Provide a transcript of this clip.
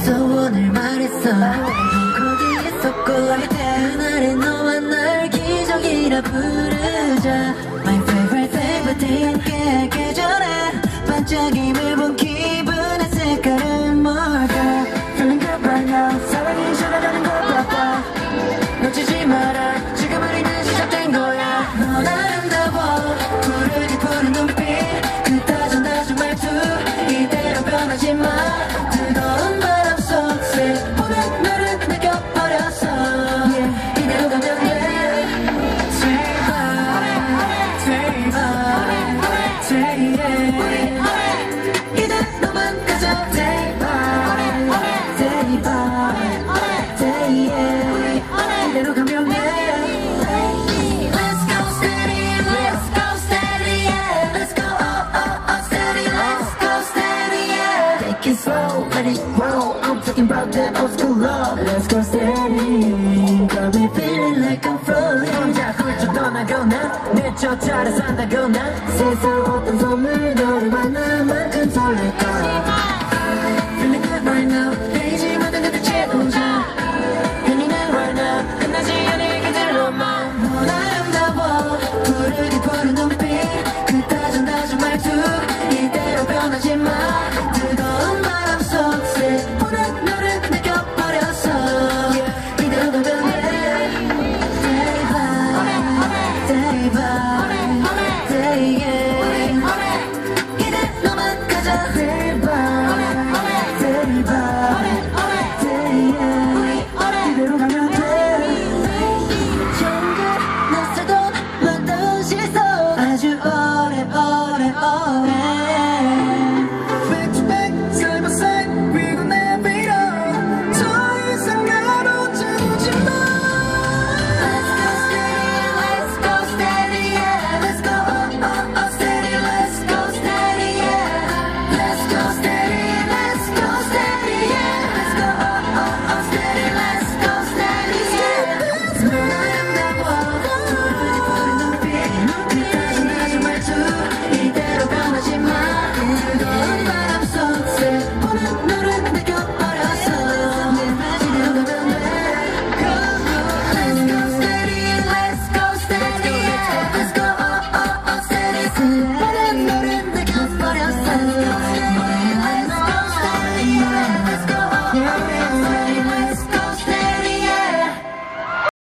말했어 오늘 말했어. 거기 있었고 그날의 너와 날 기적이라 부르자. My favorite favorite day 함께 계절에 반짝임을 본 기분의 색깔은 뭘까? Feeling good right now. 사랑이 전화가는 걸 바빠 놓치지 마라. 지금 우리는 시작된 거야. 넌 아름다워 푸르디 푸른 눈빛. 그다지 나중 말투. 이대로 변하지 마. I'm talking about that old school love let's go steady got me feeling like I'm floating 혼자 훌쩍 떠나거나 내 쫓아라 산다거나 세상 어떤 선물 너를 만날 만큼 설렐까 Feeling good right now 내이지 모든 것들 채우자 Feeling good right now 끝나지 않을 그대로만 넌 아름다워 부르게 보는 눈빛 그 다정다정 말투 이대로 변하지 마 뜨거운 바람 정